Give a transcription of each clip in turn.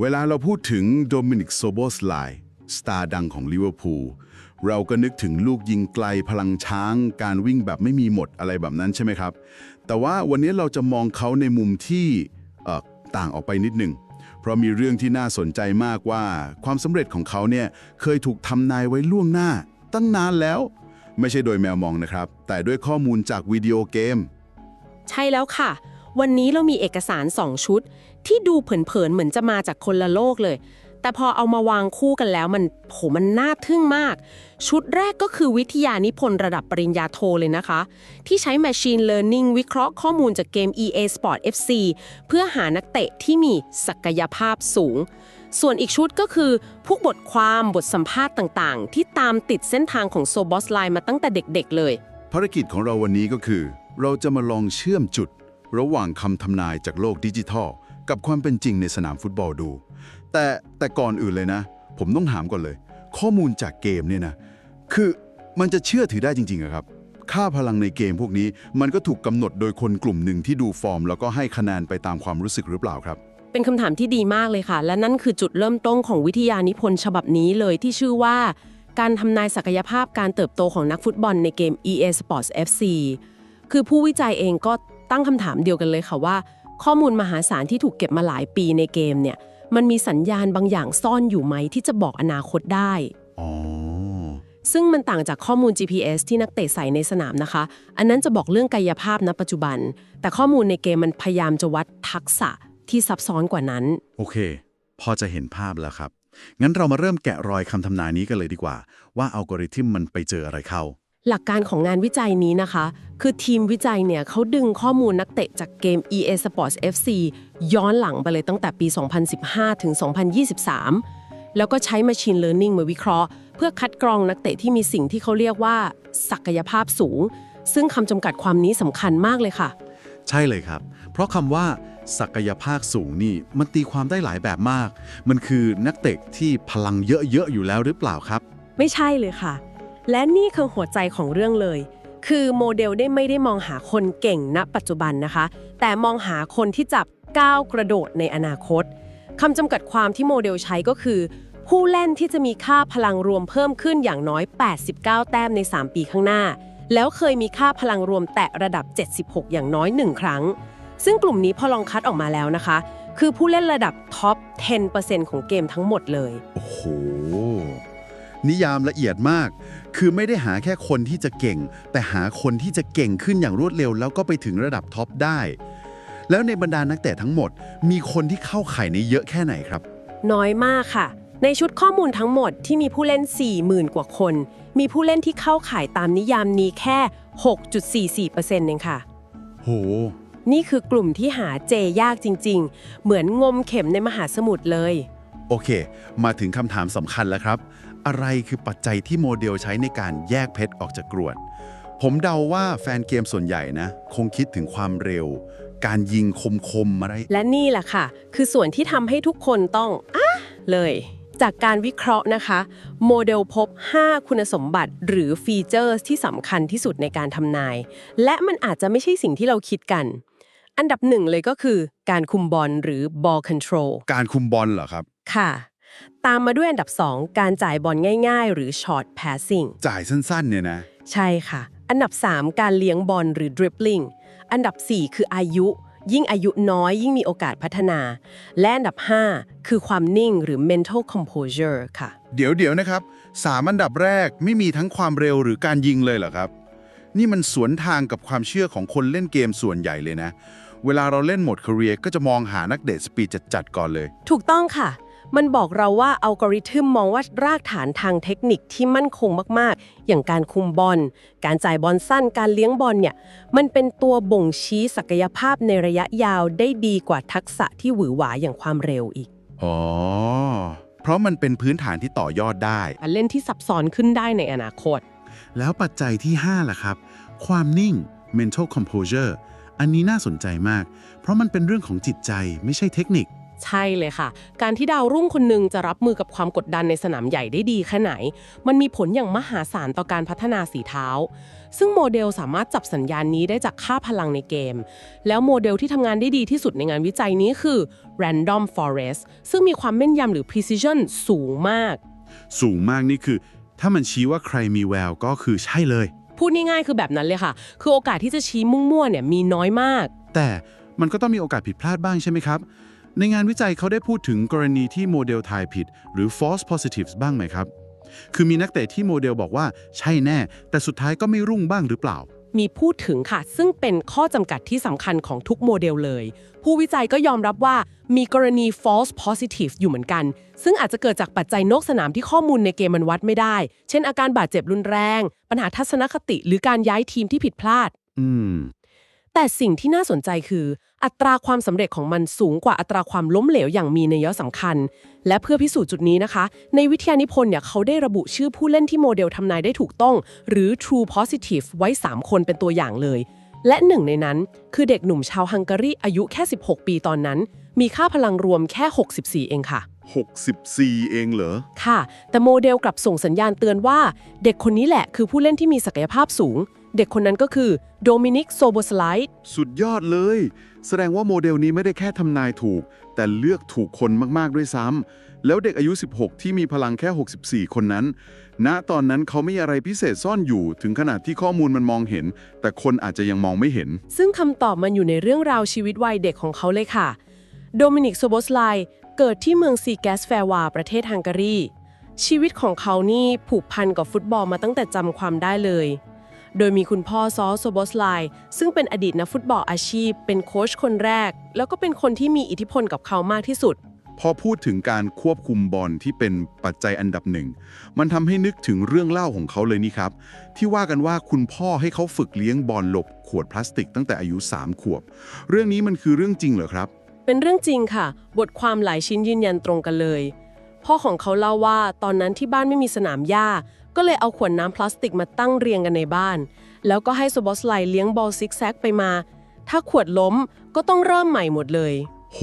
เวลาเราพูดถึงโดมินิกโซโบสไลสตาร์ดังของลิเวอร์พูลเราก็นึกถึงลูกยิงไกลพลังช้าง การวิ่งแบบไม่มีหมดอะไรแบบนั้นใช่ไหมครับ แต่ว่าวันนี้เราจะมองเขาในมุมที่ต่างออกไปนิดหนึ่ง เพราะมีเรื่องที่น่าสนใจมากว่า ความสำเร็จของเขาเนี่ยเคยถูกทำนายไว้ล่วงหน้า ตั้งนานแล้ว ไม่ใช่โดยแมวมองนะครับ แต่ด้วยข้อมูลจากวิดีโอเกม ใช่แล้วค่ะ วันนี้เรามีเอกสาร 2 ชุด ที่ดูเผินๆเหมือนจะมาจากคนละโลกเลย แต่พอเอามาวางคู่กันแล้วมันโหมันน่าทึ่งมาก ชุดแรกก็คือวิทยานิพนธ์ระดับปริญญาโทเลยนะคะ ที่ใช้ Machine Learning วิเคราะห์ข้อมูลจากเกม EA Sport FC เพื่อหานักเตะที่มีศักยภาพสูงส่วนอีกชุดก็คือ พวกบทความบทสัมภาษณ์ต่างๆ ที่ตามติดเส้นทางของโซบอสไลน์มาตั้งแต่เด็กๆเลย ภารกิจของเราวันนี้ก็คือ เราจะมาลองเชื่อมจุด ระหว่างคำทำนายจากโลกดิจิทัล กับความเป็นจริงในสนามฟุตบอลดู แต่แต่ก่อนอื่นเลยนะ ผมต้องถามก่อนเลย ข้อมูลจากเกมเนี่ยนะคือมันจะเชื่อถือได้จริงๆอะครับ ค่าพลังในเกมพวกนี้มันก็ถูกกำหนดโดยคนกลุ่มหนึ่งที่ดูฟอร์ม แล้วก็ให้คะแนนไปตามความรู้สึกหรือเปล่าครับเป็นคำถามที่ดีมากเลยค่ะ และนั่นคือจุดเริ่มต้นของวิทยานิพนธ์ฉบับนี้เลยที่ชื่อว่า การทำนายศักยภาพการเติบโตของนักฟุตบอลในเกม EA Sports FC คือผู้วิจัยเองก็ ตั้งคำถามเดียวกันเลยค่ะว่า ข้อมูลมหาศาลที่ถูกเก็บมาหลายปีในเกมเนี่ยมันมีสัญญาณบางอย่างซ่อนอยู่ไหมที่จะบอกอนาคตได้อ๋อซึ่งมันต่างจากข้อมูล GPS ที่นักเตะใส่ในสนามนะคะ อันนั้นจะบอกเรื่องกายภาพณปัจจุบัน แต่ข้อมูลในเกมมันพยายามจะวัดทักษะที่ซับซ้อนกว่านั้น โอเค พอจะเห็นภาพแล้วครับ งั้นเรามาเริ่มแกะรอยคำทำนายนี้กันเลยดีกว่า ว่าอัลกอริทึมมันไปเจออะไรเข้า หลักการของงานวิจัยนี้นะคะ คือทีมวิจัยเนี่ยเขาดึงข้อมูลนักเตะจากเกม EA Sports FC ย้อนหลังไปเลยตั้งแต่ปี 2015 ถึง 2023 แล้วก็ใช้ Machine Learning มาวิเคราะห์ เพื่อคัดกรองนักเตะที่มีสิ่งที่เขาเรียกว่า ศักยภาพสูง ซึ่งคำจำกัดความนี้สำคัญมากเลยค่ะ ใช่เลยครับ เพราะคำว่าศักยภาพสูงนี่มันตีความได้หลายแบบมาก มันคือนักเตะที่พลังเยอะๆอยู่แล้วหรือเปล่าครับ ไม่ใช่เลยค่ะ และนี่คือหัวใจของเรื่องเลย คือโมเดลได้ไม่ได้มองหาคนเก่งณ ปัจจุบันนะคะ แต่มองหาคนที่จับก้าวกระโดดในอนาคตคำจำกัดความที่โมเดลใช้ก็คือ ผู้เล่นที่จะมีค่าพลังรวมเพิ่มขึ้นอย่างน้อย 89 แต้มใน 3 ปีข้างหน้า แล้วเคยมีค่าพลังรวมแตะระดับ 76 อย่างน้อย 1 ครั้ง ซึ่งกลุ่มนี้พอลองคัดออกมาแล้วนะคะ คือผู้เล่นระดับท็อป 10%ของเกมทั้งหมดเลย โอ้โห นิยามละเอียดมาก คือไม่ได้หาแค่คนที่จะเก่ง แต่หาคนที่จะเก่งขึ้นอย่างรวดเร็ว แล้วก็ไปถึงระดับท็อปได้ แล้วในบรรดานักเตะทั้งหมด มีคนที่เข้าข่ายในเยอะแค่ไหนครับ น้อยมากค่ะ ในชุดข้อมูลทั้งหมดที่มีผู้เล่น 40,000 กว่าคน มีผู้เล่นที่เข้าข่ายตามนิยามนี้แค่ 6.44%เองค่ะ โห นี่คือกลุ่มที่หาเจยากจริง ๆ เหมือนงมเข็มในมหาสมุทรเลย โอเค มาถึงคำถามสำคัญแล้วครับ อะไรคือปัจจัยที่โมเดลใช้ในการแยกเพชรออกจากกรวด ผมเดาว่าแฟนเกมส่วนใหญ่นะ คงคิดถึงความเร็ว การยิงคมๆอะไรและนี่แหละค่ะ คือส่วนที่ทำให้ทุกคนต้องอะเลย จากการวิเคราะห์นะคะ โมเดลพบ 5 คุณสมบัติหรือฟีเจอร์ที่สำคัญที่สุดในการทำนาย และมันอาจจะไม่ใช่สิ่งที่เราคิดกันอันดับหนึ่งเลยก็คือการคุมบอลหรือ ball control การคุมบอลเหรอครับ ค่ะ ตามมาด้วยอันดับ 2 การจ่ายบอลง่ายๆ หรือ short passing จ่ายสั้นๆ เนี่ยนะ ใช่ค่ะ อันดับ 3 การเลี้ยงบอลหรือ dribbling อันดับ 4 คืออายุ ยิ่งอายุน้อยยิ่งมีโอกาสพัฒนา และอันดับ 5 คือความนิ่งหรือ mental composure ค่ะ เดี๋ยวเดี๋ยวนะครับสามอันดับแรกไม่มีทั้งความเร็วหรือการยิงเลยเหรอครับ นี่มันสวนทางกับความเชื่อของคนเล่นเกมส่วนใหญ่เลยนะเวลาเราเล่นโหมด Career ก็จะมองหานักเดทสปีดจัดๆก่อนเลย ถูกต้องค่ะ มันบอกเราว่าอัลกอริทึมมองว่ารากฐานทางเทคนิคที่มั่นคงมากๆ อย่างการคุมบอล การจ่ายบอลสั้น การเลี้ยงบอลเนี่ย มันเป็นตัวบ่งชี้ศักยภาพในระยะยาวได้ดีกว่าทักษะที่หวือหวาอย่างความเร็วอีก อ๋อ เพราะมันเป็นพื้นฐานที่ต่อยอดได้ การเล่นที่ซับซ้อนขึ้นได้ในอนาคต แล้วปัจจัยที่ 5 ล่ะครับ ความนิ่ง mental composure อันนี้น่าสนใจมาก เพราะมันเป็นเรื่องของจิตใจไม่ใช่เทคนิค ใช่เลยค่ะ การที่ดาวรุ่งคนหนึ่งจะรับมือกับความกดดันในสนามใหญ่ได้ดีแค่ไหน มันมีผลอย่างมหาศาลต่อการพัฒนาสีเท้า ซึ่งโมเดลสามารถจับสัญญาณนี้ได้จากค่าพลังในเกม แล้วโมเดลที่ทำงานได้ดีที่สุดในงานวิจัยนี้คือ Random Forest ซึ่งมีความแม่นยำหรือ precision สูงมาก สูงมากนี่คือ ถ้ามันชี้ว่าใครมีแววก็คือใช่เลย พูดง่ายๆคือแบบนั้นเลยค่ะ คือโอกาสที่จะชี้มั่วๆเนี่ยมีน้อยมาก แต่มันก็ต้องมีโอกาสผิดพลาดบ้างใช่ไหมครับ ในงานวิจัยเขาได้พูดถึงกรณีที่โมเดลทายผิด หรือ false positives บ้างไหมครับ คือมีนักเตะที่โมเดลบอกว่าใช่แน่ แต่สุดท้ายก็ไม่รุ่งบ้างหรือเปล่า มีพูดถึงค่ะ ซึ่งเป็นข้อจำกัดที่สำคัญของทุกโมเดลเลย ผู้วิจัยก็ยอมรับว่ามีกรณี false positive อยู่เหมือนกัน ซึ่งอาจจะเกิดจากปัจจัยนอกสนามที่ข้อมูลในเกมมันวัดไม่ได้ เช่น อาการบาดเจ็บรุนแรง ปัญหาทัศนคติ หรือการย้ายทีมที่ผิดพลาด อืมแต่สิ่งที่น่าสนใจคือ อัตราความสำเร็จของมันสูงกว่าอัตราความล้มเหลวอย่างมีนัยสำคัญ และเพื่อพิสูจน์จุดนี้นะคะ ในวิทยานิพนธ์เนี่ยเขาได้ระบุชื่อผู้เล่นที่โมเดลทำนายได้ถูกต้อง หรือ True Positive ไว้ 3 คนเป็นตัวอย่างเลย และหนึ่งในนั้น คือเด็กหนุ่มชาวฮังการีอายุแค่ 16 ปีตอนนั้น มีค่าพลังรวมแค่ 64 เองค่ะ 64 เองเหรอ ค่ะ แต่โมเดลกลับส่งสัญญาณเตือนว่า เด็กคนนี้แหละคือผู้เล่นที่มีศักยภาพสูง เด็กคนนั้นก็คือโดมินิกโซโบสไลด์สุดยอดเลย แสดงว่าโมเดลนี้ไม่ได้แค่ทำนายถูก แต่เลือกถูกคนมาก ๆ ด้วยซ้ำ แล้วเด็กอายุ 16 ที่มีพลังแค่ 64 คนนั้น ณ ตอนนั้นเขาไม่อะไรพิเศษซ่อนอยู่ ถึงขนาดที่ข้อมูลมันมองเห็น แต่คนอาจจะยังมองไม่เห็น ซึ่งคำตอบมันอยู่ในเรื่องราวชีวิตวัยเด็กของเขาเลยค่ะ โดมินิกโซโบสไลเกิดที่เมืองซีแกสแฟวา ประเทศฮังการี ชีวิตของเขานี่ผูกพันกับฟุตบอลมาตั้งแต่จำความได้เลย โดยมีคุณพ่อซอโซโบสไลซึ่งเป็นอดีตนักฟุตบอลอาชีพ เป็นโค้ชคนแรก แล้วก็เป็นคนที่มีอิทธิพลกับเขามากที่สุด พอพูดถึงการควบคุมบอลที่เป็นปัจจัยอันดับหนึ่ง มันทำให้นึกถึงเรื่องเล่าของเขาเลยนี่ครับ ที่ว่ากันว่าคุณพ่อให้เขาฝึกเลี้ยงบอลหลบขวดพลาสติกตั้งแต่อายุ 3 ขวบ เรื่องนี้มันคือเรื่องจริงเหรอครับ เป็นเรื่องจริงค่ะ บทความหลายชิ้นยืนยันตรงกันเลยพ่อของเขาเล่าว่าตอนนั้นที่บ้านไม่มีสนามหญ้า ก็เลยเอาขวดน้ำพลาสติกมาตั้งเรียงกันในบ้าน แล้วก็ให้โซบอสไลเลี้ยงบอลซิกแซกไปมา ถ้าขวดล้มก็ต้องเริ่มใหม่หมดเลยโห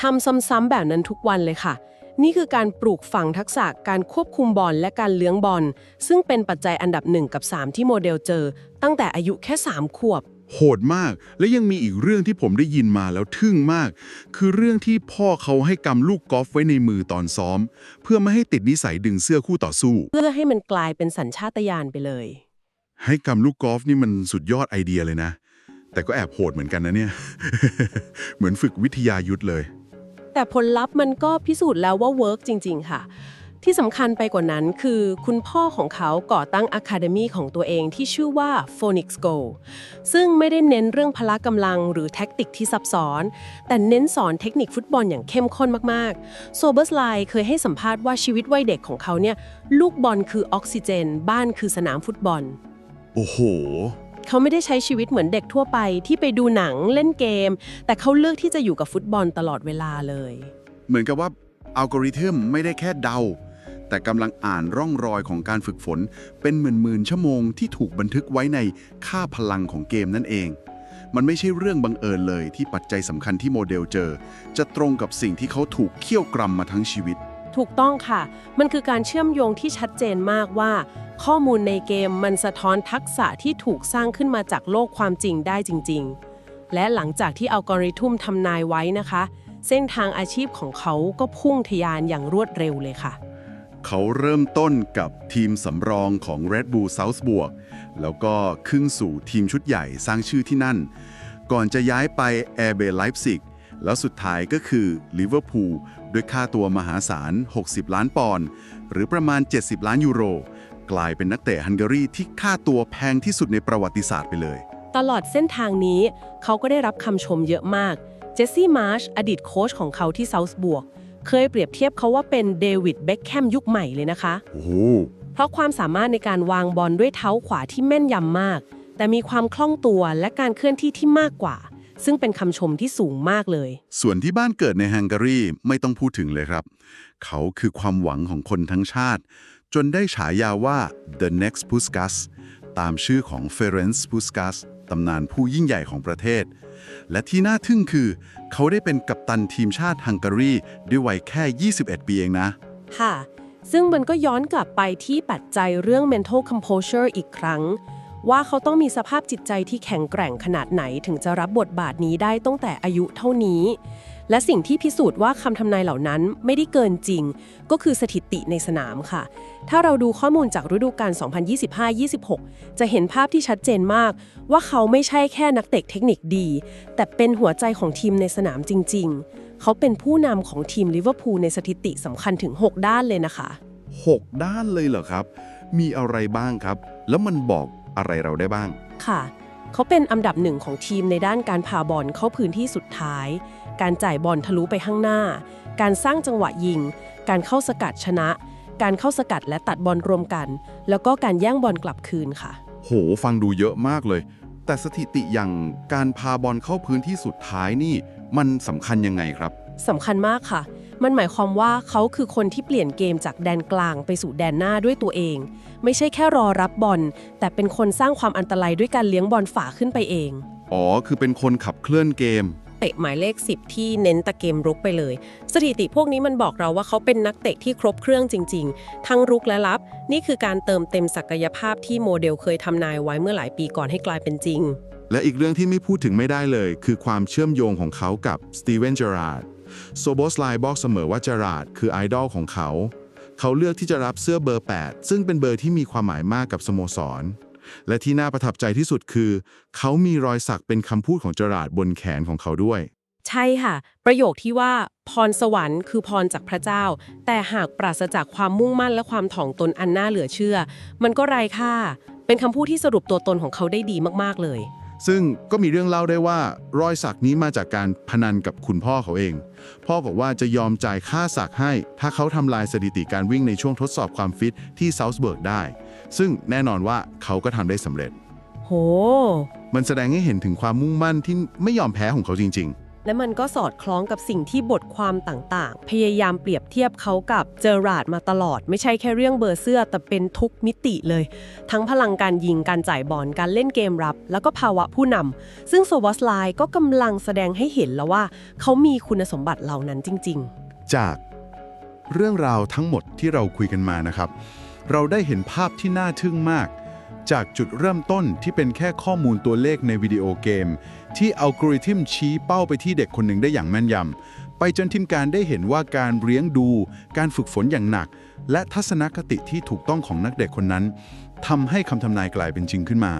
ทำซ้ำๆแบบนั้นทุกวันเลยค่ะ นี่คือการปลูกฝังทักษะการควบคุมบอลและการเลี้ยงบอลซึ่งเป็นปัจจัยอันดับหนึ่งกับ3 ที่โมเดลเจอ ตั้งแต่อายุแค่ 3 ขวบ โหดมาก และยังมีอีกเรื่องที่ผมได้ยินมาแล้วทึ่งมาก คือเรื่องที่พ่อเขาให้กำลูกกอล์ฟไว้ในมือตอนซ้อม เพื่อไม่ให้ติดนิสัยดึงเสื้อคู่ต่อสู้ เพื่อให้มันกลายเป็นสัญชาตญาณไปเลย ให้กำลูกกอล์ฟนี่มันสุดยอดไอเดียเลยนะ แต่ก็แอบโหดเหมือนกันนะเนี่ย เหมือนฝึกวิทยายุทธเลย แต่ผลลัพธ์มันก็พิสูจน์แล้วว่าเวิร์กจริง ๆ ค่ะ ที่สำคัญไปกว่านั้นคือคุณพ่อของเขาก่อตั้งอะคาเดมีของตัวเองที่ชื่อว่า Phoenix Go ซึ่งไม่ได้เน้นเรื่องพละกำลังหรือแท็กติกที่ซับซ้อน แต่เน้นสอนเทคนิคฟุตบอลอย่างเข้มข้นมากๆโซเบอร์สไลเคยให้สัมภาษณ์ว่าชีวิตวัยเด็กของเขาเนี่ยลูกบอลคือออกซิเจน บ้านคือสนามฟุตบอล โอ้โห เขาไม่ได้ใช้ชีวิตเหมือนเด็กทั่วไปที่ไปดูหนังเล่นเกม แต่เขาเลือกที่จะอยู่กับฟุตบอลตลอดเวลาเลย เหมือนกับว่าอัลกอริทึมไม่ได้แค่เดา แต่กำลังอ่านร่องรอยของการฝึกฝน เป็นหมื่นๆชั่วโมงที่ถูกบันทึกไว้ในค่าพลังของเกมนั่นเอง มันไม่ใช่เรื่องบังเอิญเลยที่ปัจจัยสำคัญที่โมเดลเจอ จะตรงกับสิ่งที่เขาถูกเคี่ยวกรำมาทั้งชีวิต ถูกต้องค่ะ มันคือการเชื่อมโยงที่ชัดเจนมากว่า ข้อมูลในเกมมันสะท้อนทักษะที่ถูกสร้างขึ้นมาจากโลกความจริงได้จริง ๆ และหลังจากที่อัลกอริทึมทำนายไว้นะคะ เส้นทางอาชีพของเขาก็พุ่งทะยานอย่างรวดเร็วเลยค่ะ เขาเริ่มต้นกับทีมสำรองของ Red Bull Salzburg แล้วก็ขึ้นสู่ทีมชุดใหญ่สร้างชื่อที่นั่น ก่อนจะย้ายไป RB Leipzig แล้วสุดท้ายก็คือลิเวอร์พูลด้วยค่าตัวมหาศาล 60 ล้านปอนด์หรือประมาณ 70 ล้านยูโร กลายเป็นนักเตะฮังการีที่ค่าตัวแพงที่สุดในประวัติศาสตร์ไปเลย ตลอดเส้นทางนี้เขาก็ได้รับคำชมเยอะมาก เจสซี่มาร์ชอดีตโค้ชของเขาที่เซาท์บวก เคยเปรียบเทียบเขาว่าเป็นเดวิดเบ็คแคมยุคใหม่เลยนะคะ โอ้โหเพราะความสามารถในการวางบอลด้วยเท้าขวาที่แม่นยำมาก แต่มีความคล่องตัวและการเคลื่อนที่ที่มากกว่า ซึ่งเป็นคำชมที่สูงมากเลย ส่วนที่บ้านเกิดในฮังการีไม่ต้องพูดถึงเลยครับ เขาคือความหวังของคนทั้งชาติ จนได้ฉายาว่า the next Puskas ตามชื่อของ Ferenc Puskas ตำนานผู้ยิ่งใหญ่ของประเทศ และที่น่าทึ่งคือ เขาได้เป็นกัปตันทีมชาติฮังการีด้วยวัยแค่ 21 ปีเองนะ ค่ะ ซึ่งมันก็ย้อนกลับไปที่ปัจจัยเรื่อง mental composure อีกครั้ง ว่าเขาต้องมีสภาพจิตใจที่แข็งแกร่งขนาดไหนถึงจะรับบทบาทนี้ได้ตั้งแต่อายุเท่านี้ และสิ่งที่พิสูจน์ว่าคำทำนายเหล่านั้นไม่ได้เกินจริง ก็คือสถิติในสนามค่ะ ถ้าเราดูข้อมูลจากฤดูกาล 2025-26 จะเห็นภาพที่ชัดเจนมาก ว่าเขาไม่ใช่แค่นักเตะเทคนิคดี แต่เป็นหัวใจของทีมในสนามจริง ๆ เขาเป็นผู้นำของทีมลิเวอร์พูลในสถิติสำคัญถึง 6 ด้านเลยนะคะ 6 ด้านเลยเหรอครับ มีอะไรบ้างครับ แล้วมันบอกอะไรเราได้บ้าง ค่ะ เขาเป็นอันดับหนึ่งของทีมในด้านการพาบอลเข้าพื้นที่สุดท้าย การจ่ายบอลทะลุไปข้างหน้า การสร้างจังหวะยิง การเข้าสกัดชนะ การเข้าสกัดและตัดบอลรวมกัน แล้วก็การแย่งบอลกลับคืนค่ะ โห ฟังดูเยอะมากเลย แต่สถิติอย่างการพาบอลเข้าพื้นที่สุดท้ายนี่ มันสำคัญยังไงครับ สำคัญมากค่ะ มันหมายความว่าเขาคือคนที่เปลี่ยนเกมจากแดนกลางไปสู่แดนหน้าด้วยตัวเอง ไม่ใช่แค่รอรับบอล แต่เป็นคนสร้างความอันตรายด้วยการเลี้ยงบอลฝ่าขึ้นไปเอง อ๋อ คือเป็นคนขับเคลื่อนเกม เตะหมายเลข 10 ที่เน้นตะเกมรุกไปเลย สถิติพวกนี้มันบอกเราว่าเขาเป็นนักเตะที่ครบเครื่องจริง ๆ ทั้งรุกและรับ นี่คือการเติมเต็มศักยภาพที่โมเดลเคยทำนายไว้เมื่อหลายปีก่อนให้กลายเป็นจริง และอีกเรื่องที่ไม่พูดถึงไม่ได้เลย คือความเชื่อมโยงของเขากับสตีเวนเจอราร์ดโซโบสไลบอกเสมอว่าเจอราร์ดคือไอดอลของเขา เขาเลือกที่จะรับเสื้อเบอร์ 8 ซึ่งเป็นเบอร์ที่มีความหมายมากกับสโมสร และที่น่าประทับใจที่สุดคือ เขามีรอยสักเป็นคำพูดของเจอราร์ดบนแขนของเขาด้วย ใช่ค่ะ ประโยคที่ว่าพรสวรรค์คือพรจากพระเจ้า แต่หากปราศจากความมุ่งมั่นและความถ่อมตนอันน่าเหลือเชื่อ มันก็ไร้ค่า เป็นคำพูดที่สรุปตัวตนของเขาได้ดีมากๆเลยซึ่งก็มีเรื่องเล่าได้ว่ารอยสักนี้มาจากการพนันกับคุณพ่อเขาเอง พ่อบอกว่าจะยอมจ่ายค่าสักให้ ถ้าเขาทำลายสถิติการวิ่งในช่วงทดสอบความฟิตที่เซาท์เบิร์กได้ ซึ่งแน่นอนว่าเขาก็ทำได้สำเร็จ โห มันแสดงให้เห็นถึงความมุ่งมั่นที่ไม่ยอมแพ้ของเขาจริงและมันก็สอดคล้องกับสิ่งที่บทความต่างๆ พยายามเปรียบเทียบเขากับเจอราร์ดมาตลอด ไม่ใช่แค่เรื่องเบอร์เสื้อ แต่เป็นทุกมิติเลย ทั้งพลังการยิงการจ่ายบอลการเล่นเกมรับ แล้วก็ภาวะผู้นำซึ่งโซวอสไลก็กำลังแสดงให้เห็นแล้วว่า เขามีคุณสมบัติเหล่านั้นจริง ๆ จากเรื่องราวทั้งหมดที่เราคุยกันมานะครับ เราได้เห็นภาพที่น่าทึ่งมาก จากจุดเริ่มต้นที่เป็นแค่ข้อมูลตัวเลขในวิดีโอเกม ที่อัลกอริทึมชี้เป้าไปที่เด็กคนหนึ่งได้อย่างแม่นยำไปจนทีมการได้เห็นว่าการเลี้ยงดู การฝึกฝนอย่างหนัก และทัศนคติที่ถูกต้องของนักเด็กคนนั้นทำให้คำทำนายกลายเป็นจริงขึ้นมา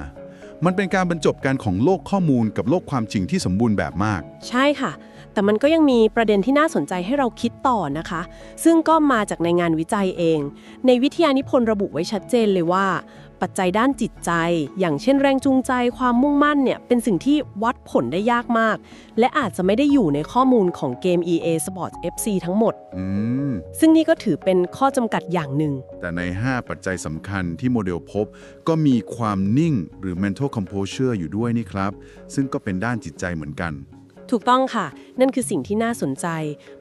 มันเป็นการบรรจบกันของโลกข้อมูลกับโลกความจริงที่สมบูรณ์แบบมาก ใช่ค่ะ แต่มันก็ยังมีประเด็นที่น่าสนใจให้เราคิดต่อนะคะ ซึ่งก็มาจากในงานวิจัยเอง ในวิทยานิพนธ์ระบุไว้ชัดเจนเลยว่า ปัจจัยด้านจิตใจ อย่างเช่นแรงจูงใจความมุ่งมั่นเนี่ยเป็นสิ่งที่วัดผลได้ยากมาก และอาจจะไม่ได้อยู่ในข้อมูลของเกม EA Sports FC ทั้งหมด อืม ซึ่งนี่ก็ถือเป็นข้อจำกัดอย่างหนึ่ง แต่ใน 5 ปัจจัยสำคัญที่โมเดลพบ ก็มีความนิ่งหรือ mental composure อยู่ด้วยนี่ครับ ซึ่งก็เป็นด้านจิตใจเหมือนกัน ถูกต้องค่ะ นั่นคือสิ่งที่น่าสนใจ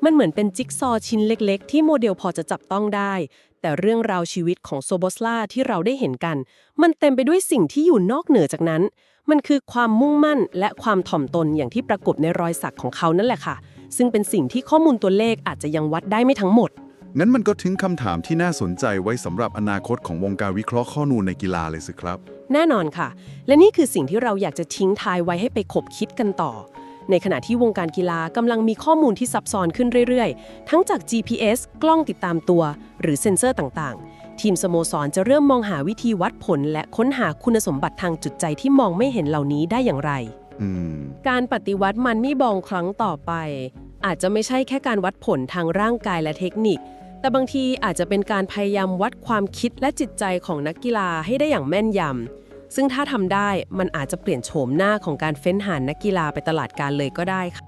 มันเหมือนเป็นจิ๊กซอว์ชิ้นเล็ก ๆ ที่โมเดลพอจะจับต้องได้ แต่เรื่องราวชีวิตของโซโบสลาที่เราได้เห็นกัน มันเต็มไปด้วยสิ่งที่อยู่นอกเหนือจากนั้น มันคือความมุ่งมั่นและความถ่อมตนอย่างที่ปรากฏในรอยสักของเขานั่นแหละค่ะ ซึ่งเป็นสิ่งที่ข้อมูลตัวเลขอาจจะยังวัดได้ไม่ทั้งหมด งั้นมันก็ทิ้งคำถามที่น่าสนใจไว้สำหรับอนาคตของวงการวิเคราะห์ข้อมูลในกีฬาเลยสิครับ แน่นอนค่ะ และนี่คือสิ่งที่เราอยากจะทิ้งทายไว้ให้ไปขบคิดกันต่อ ในขณะที่วงการกีฬากำลังมีข้อมูลที่ซับซ้อนขึ้นเรื่อยๆ ทั้งจาก GPS กล้องติดตามตัว หรือเซ็นเซอร์ต่างๆ ทีมสโมสรจะเริ่มมองหาวิธีวัดผล และค้นหาคุณสมบัติทางจุดใจที่มองไม่เห็นเหล่านี้ได้อย่างไรอืมการปฏิวัติมันนี่บองครั้งต่อไป อาจจะไม่ใช่แค่การวัดผลทางร่างกายและเทคนิค แต่บางทีอาจจะเป็นการพยายามวัดความคิดและจิตใจของนักกีฬาให้ได้อย่างแม่นยำ ซึ่งถ้าทำได้มันอาจจะเปลี่ยนโฉมหน้าของการเฟ้นหานักกีฬาไปตลาดการเลยก็ได้ค่ะ